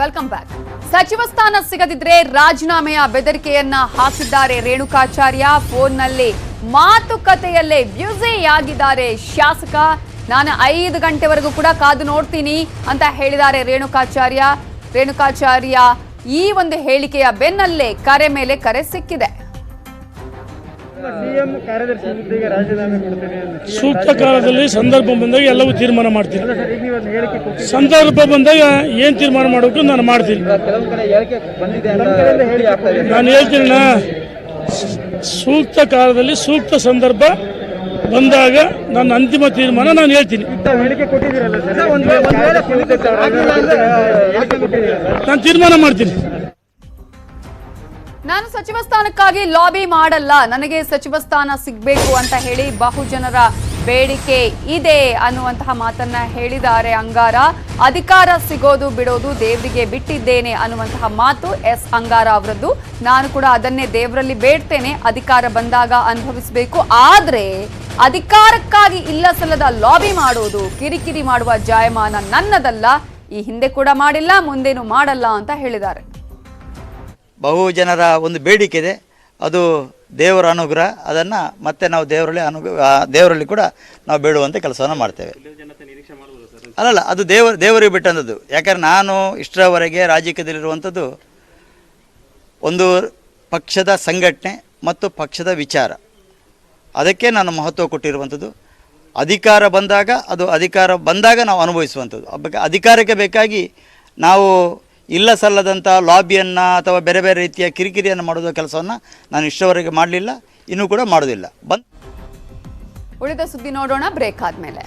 Welcome back ಸಚಿವ ಸ್ಥಾನ ಸಿಗದಿದ್ರೆ ರಾಜೀನಾಮೆಯ ಬೆದರಿಕೆಯನ್ನ ಹಾಕಿದ್ದಾರೆ ರೇಣುಕಾಚಾರ್ಯ. ಫೋನ್ನಲ್ಲಿ ಮಾತುಕತೆಯಲ್ಲೇ ಬ್ಯುಸಿಯಾಗಿದ್ದಾರೆ ಶಾಸಕ. ನಾನು ಐದು ಗಂಟೆವರೆಗೂ ಕೂಡ ಕಾದು ನೋಡ್ತೀನಿ ಅಂತ ಹೇಳಿದ್ದಾರೆ ರೇಣುಕಾಚಾರ್ಯ. ರೇಣುಕಾಚಾರ್ಯ, ಈ ಒಂದು ಹೇಳಿಕೆಯ ಬೆನ್ನಲ್ಲೇ ಕರೆ ಮೇಲೆ ಕರೆ ಸಿಕ್ಕಿದೆ. ಸಿಎಂ ಕಾರ್ಯದರ್ಶಿ ಹುದ್ದೆಗೆ ರಾಜೀನಾಮೆ ಕೊಡ್ತೇನೆ ಸೂಕ್ತ ಕಾಲದಲ್ಲಿ ಸಂದರ್ಭ ಬಂದಾಗ ಎಲ್ಲವೂ ತೀರ್ಮಾನ ಮಾಡ್ತೀನಿ. ಸಂದರ್ಭ ಬಂದಾಗ ಏನು ತೀರ್ಮಾನ ಮಾಡಬೇಕು ನಾನು ಮಾಡ್ತೀನಿ. ನಾನು ಹೇಳ್ತೀನಿ ಸೂಕ್ತ ಕಾಲದಲ್ಲಿ ಸೂಕ್ತ ಸಂದರ್ಭ ಬಂದಾಗ ನನ್ನ ಅಂತಿಮ ತೀರ್ಮಾನ ನಾನು ಹೇಳ್ತೀನಿ. ನಾನು ತೀರ್ಮಾನ ಕೊಟ್ಟಿದ್ದೀರಲ್ಲ ನಾನು ಸಚಿವ ಸ್ಥಾನಕ್ಕಾಗಿ ಲಾಬಿ ಮಾಡಲ್ಲ. ನನಗೆ ಸಚಿವ ಸ್ಥಾನ ಸಿಗಬೇಕು ಅಂತ ಹೇಳಿ ಬಹುಜನರ ಬೇಡಿಕೆ ಇದೆ ಅನ್ನುವಂತಹ ಮಾತನ್ನ ಹೇಳಿದ್ದಾರೆ ಅಂಗಾರ. ಅಧಿಕಾರ ಸಿಗೋದು ಬಿಡೋದು ದೇವರಿಗೆ ಬಿಟ್ಟಿದ್ದೇನೆ ಅನ್ನುವಂತಹ ಮಾತು ಎಸ್ ಅಂಗಾರ ಅವರದ್ದು. ನಾನು ಕೂಡ ಅದನ್ನೇ ದೇವರಲ್ಲಿ ಬೇಡ್ತೇನೆ. ಅಧಿಕಾರ ಬಂದಾಗ ಅನುಭವಿಸಬೇಕು. ಆದ್ರೆ ಅಧಿಕಾರಕ್ಕಾಗಿ ಇಲ್ಲ ಸಲ್ಲದ ಲಾಬಿ ಮಾಡುವುದು ಕಿರಿಕಿರಿ ಮಾಡುವ ಜಾಯಮಾನ ನನ್ನದಲ್ಲ. ಈ ಹಿಂದೆ ಕೂಡ ಮಾಡಿಲ್ಲ, ಮುಂದೇನು ಮಾಡಲ್ಲ ಅಂತ ಹೇಳಿದ್ದಾರೆ. ಬಹು ಜನರ ಒಂದು ಬೇಡಿಕೆ ಇದೆ. ಅದು ದೇವರ ಅನುಗ್ರಹ. ಅದನ್ನು ಮತ್ತೆ ನಾವು ದೇವರಲ್ಲಿ ಅನುಗ್ರಹ ದೇವರಲ್ಲಿ ಕೂಡ ನಾವು ಬೇಡುವಂಥ ಕೆಲಸವನ್ನು ಮಾಡ್ತೇವೆ. ಅಲ್ಲಲ್ಲ, ಅದು ದೇವರ ದೇವರಿಗೆ ಬಿಟ್ಟಂಥದ್ದು ಯಾಕಂದ್ರೆ ನಾನು ಇಷ್ಟರವರೆಗೆ ರಾಜಕೀಯದಲ್ಲಿರುವಂಥದ್ದು ಒಂದು ಪಕ್ಷದ ಸಂಘಟನೆ ಮತ್ತು ಪಕ್ಷದ ವಿಚಾರ. ಅದಕ್ಕೆ ನಾನು ಮಹತ್ವ ಕೊಟ್ಟಿರುವಂಥದ್ದು ಅಧಿಕಾರ ಬಂದಾಗ ಅದು ಅಧಿಕಾರ ಬಂದಾಗ ನಾವು ಅನುಭವಿಸುವಂಥದ್ದು ಅಧಿಕಾರಕ್ಕೆ ಬೇಕಾಗಿ ನಾವು ಇಲ್ಲ ಸಲ್ಲದಂಥ ಲಾಬಿಯನ್ನು ಅಥವಾ ಬೇರೆ ಬೇರೆ ರೀತಿಯ ಕಿರಿಕಿರಿಯನ್ನು ಮಾಡೋದು ಕೆಲಸವನ್ನು ನಾನು ಇಷ್ಟವರೆಗೆ ಮಾಡಲಿಲ್ಲ, ಇನ್ನೂ ಕೂಡ ಮಾಡೋದಿಲ್ಲ. ಬಂದ್ ಉಳಿದ ಸುದ್ದಿ ನೋಡೋಣ, ಬ್ರೇಕ್ ಆದ್ಮೇಲೆ.